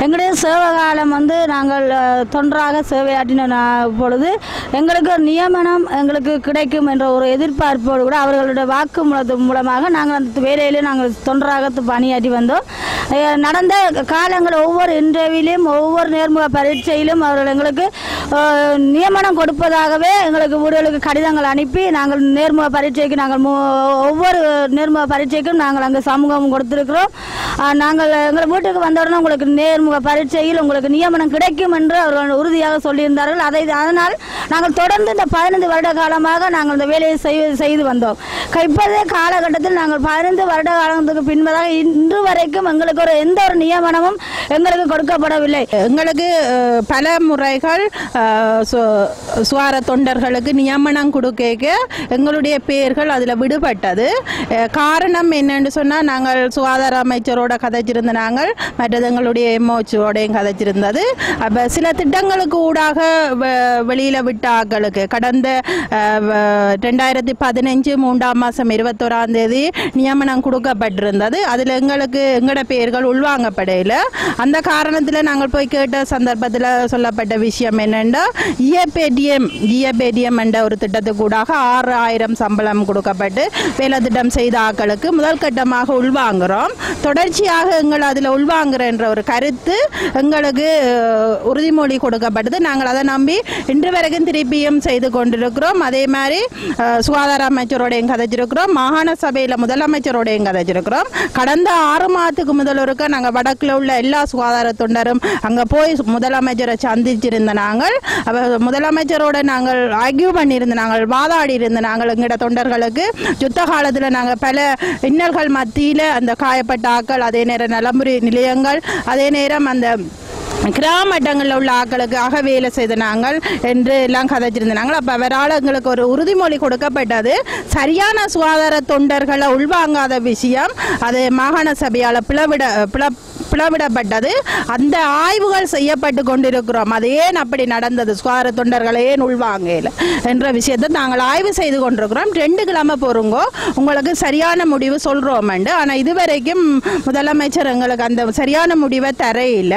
எங்களுடைய சேவகாலம் வந்து நாங்கள் தொன்றாக சேவையாற்றின பொழுது எங்களுக்கு நியமனம் எங்களுக்கு கிடைக்கும் என்ற ஒரு எதிர்பார்ப்போடு கூட அவர்களுடைய வாக்கு மூலமாக நாங்கள் அந்த வேலையிலே நாங்கள் தொன்றாக பணியாற்றி வந்தோம். நடந்த காலங்கள் ஒவ்வொரு இன்டர்வியூலையும் ஒவ்வொரு நேர்முக பரீட்சையிலும் அவர்கள் எங்களுக்கு நியமனம் கொடுப்பதாகவே எங்களுக்கு வீடுகளுக்கு கடிதங்கள் அனுப்பி நாங்கள் நேர்முக பரீட்சைக்கு நாங்கள் ஒவ்வொரு நேர்முக பரீட்சைக்கும் நாங்கள் அங்கே சமூகம் கொடுத்துருக்கிறோம். நாங்கள் எங்கள் வீட்டுக்கு வந்தவுடனே உங்களுக்கு நேர்முக பரீட்சையில் உங்களுக்கு நியமனம் கிடைக்கும் என்று அவர்கள் உறுதியாக சொல்லியிருந்தார்கள். அதை அதனால் நாங்கள் தொடர்ந்து இந்த பதினைந்து வருட காலமாக நாங்கள் இந்த வேலையை செய்து செய்து வந்தோம். இப்போதே காலகட்டத்தில் நாங்கள் பதினைந்து வருட காலத்துக்கு பின்பதாக இன்று வரைக்கும் எங்களுக்கு ஒரு எந்த ஒரு நியமனமும் எங்களுக்கு கொடுக்கப்படவில்லை. எங்களுக்கு பல முறைகள் சுவார தொண்டர்களுக்கு நியமனம் கொடுக்க எங்களுடைய பெயர்கள் அதில் விடுபட்டது. காரணம் என்னன்னு சொன்னால் நாங்கள் சுகாதார அமைச்சரோட கதைச்சிருந்த நாங்கள் மற்றது எங்களுடைய எம்ஓச்சியோடையும் கதைச்சிருந்தது. அப்போ சில திட்டங்களுக்கு ஊடாக வெ- வெளியில விட்ட ஆட்களுக்கு கடந்த ரெண்டாயிரத்தி பதினஞ்சு மூன்றாம் மாதம் இருபத்தோராம் தேதி நியமனம் கொடுக்கப்பட்டிருந்தது. அதில் எங்களுக்கு எங்களோட பெயர்கள் உள்வாங்கப்படையில். அந்த காரணத்தில் நாங்கள் போய் கேட்ட சந்தர்ப்பத்தில் சொல்லப்பட்ட விஷயம் என்ன என்னென்னா இஎப்பேடிஎம் இஎப்பேடிஎம் என்ற ஒரு திட்டத்துக்கு ஊடாக ஆறு ஆயிரம் சம்பளம் கொடுக்கப்பட்டு வேலை திட்டம் செய்த ஆக்களுக்கு முதல் கட்டமாக உள்வாங்குகிறோம் தொடர்ச்சியாக எங்கள் அதில் உள்வாங்குற என்ற ஒரு கருத்து எங்களுக்கு உறுதிமொழி கொடுக்கப்பட்டது. நாங்கள் அதை நம்பி இன்று வரைக்கும் திருப்பியும் செய்து கொண்டிருக்கிறோம். அதே மாதிரி சுகாதார அமைச்சரோடையும் கதைச்சிருக்கிறோம். மாகாண சபையில் முதலமைச்சரோடையும் கதைச்சிருக்கிறோம். கடந்த ஆறு மாதத்துக்கு முதல்வருக்கு நாங்கள் வடக்கில் உள்ள எல்லா சுகாதார தொண்டரும் அங்கே போய் முதலமைச்சரை சந்திச்சிருந்த நாங்கள் நாங்கள் முதலமைச்சரோட நாங்கள் ஆக்யூ பண்ணியிருந்த நாங்கள் வாதாடி இருந்த நாங்கள் எங்களோட தொண்டர்களுக்கு யுத்த காலத்தில் நாங்கள் பல இன்னல்கள் மத்தியில் அந்த காயப்பட்ட ஆக்கள் அதே நேரம் நலம்புரி நிலையங்கள் அதே நேரம் அந்த கிராமட்டங்களில் உள்ள ஆக்களுக்காக வேலை செய்த நாங்கள் என்று எல்லாம் கதைச்சிருந்தாங்க அப்போ அவரால் எங்களுக்கு ஒரு உறுதிமொழி கொடுக்கப்பட்டது. சரியான சுகாதார தொண்டர்களை உள்வாங்காத விஷயம். அது மாகாண சபையால் பிளவிட பிள பிளவிடப்பட்டது அந்த ஆய்வுகள் செய்யப்பட்டு கொண்டிருக்கிறோம். அது ஏன் அப்படி நடந்தது? சுகாதார தொண்டர்களை ஏன் உள்வாங்கல என்ற விஷயத்தை நாங்கள் ஆய்வு செய்து கொண்டிருக்கிறோம். ரெண்டு கிழமை பொறுங்கோ உங்களுக்கு சரியான முடிவு சொல்கிறோம் ஆனால் இதுவரைக்கும் முதலமைச்சர் எங்களுக்கு அந்த சரியான முடிவை தரையில